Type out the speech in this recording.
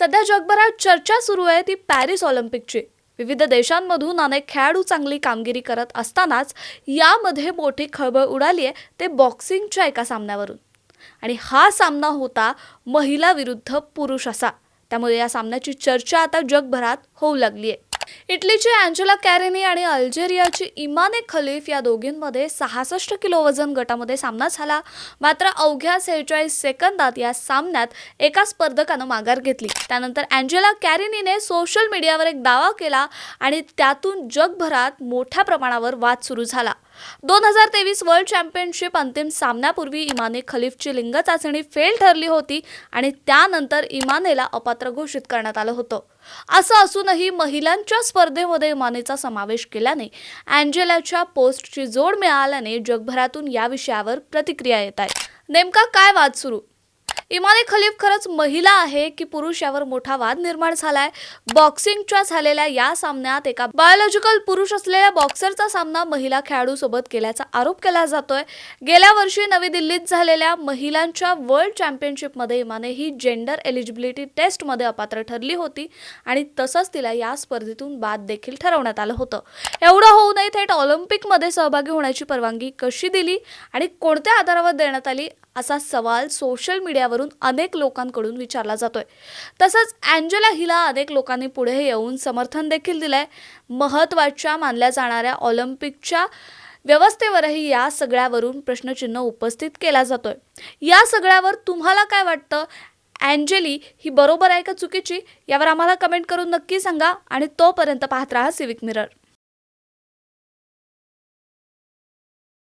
सध्या जगभरात चर्चा सुरू आहे ती पॅरिस ऑलिम्पिकची. विविध देशांमधून अनेक खेळाडू चांगली कामगिरी करत असतानाच यामध्ये मोठी खळबळ उडाली आहे ते बॉक्सिंगच्या एका सामन्यावरून. आणि हा सामना होता महिला विरुद्ध पुरुष असा. त्यामुळे या सामन्याची चर्चा आता जगभरात होऊ लागली आहे. इटलीची अँजेला कॅरेनी आणि अल्जेरियाची इमाने खलीफ या दोघींमध्ये सहासष्ट किलो वजन गटामध्ये सामना झाला. मात्र अवघ्या सेहेचाळीस सेकंदात या सामन्यात एका स्पर्धकानं माघार घेतली. त्यानंतर अँजेला कॅरेनीने सोशल मीडियावर एक दावा केला आणि त्यातून जगभरात मोठ्या प्रमाणावर वाद सुरू झाला. दोन हजार तेवीस वर्ल्ड चॅम्पियनशिप अंतिम सामन्यापूर्वी इमाने खलीफची लिंग चाचणी फेल ठरली होती आणि त्यानंतर इमानेला अपात्र घोषित करण्यात आलं होतं. असं असूनही महिलांच्या स्पर्धेमध्ये मानेचा समावेश केल्याने अँजेलाच्या पोस्टची जोड मिळाल्याने जगभरातून या विषयावर प्रतिक्रिया येत आहेत नेमका काय वाद सुरू? इमाने खलीफ खरंच महिला आहे की पुरुष यावर मोठा वाद निर्माण झालाय. बॉक्सिंगच्या झालेल्या या सामन्यात एका बायोलॉजिकल पुरुष असलेल्या बॉक्सरचा सामना महिला खेळाडूसोबत केल्याचा आरोप केला जातोय. गेल्या वर्षी नवी दिल्लीत झालेल्या महिलांच्या वर्ल्ड चॅम्पियनशिपमध्ये इमाने ही जेंडर एलिजिबिलिटी टेस्टमध्ये अपात्र ठरली होती आणि तसंच तिला या स्पर्धेतून बाद देखील ठरवण्यात आलं होतं. एवढं होऊ नये थेट ऑलिम्पिकमध्ये सहभागी होण्याची परवानगी कशी दिली आणि कोणत्या आधारावर देण्यात आली? असा सवाल सोशल मीडियावरून अनेक लोकांकडून विचारला जातोय. तसंच अँजेला हिला अनेक लोकांनी पुढे येऊन समर्थन देखील दिलंय. महत्त्वाच्या मानल्या जाणाऱ्या ऑलिम्पिकच्या व्यवस्थेवरही या सगळ्यावरून प्रश्नचिन्ह उपस्थित केला जातोय. या सगळ्यावर तुम्हाला काय वाटतं? अँजेली ही बरोबर आहे का चुकीची? यावर आम्हाला कमेंट करून नक्की सांगा आणि तोपर्यंत पाहत राहा सिविक मिरर.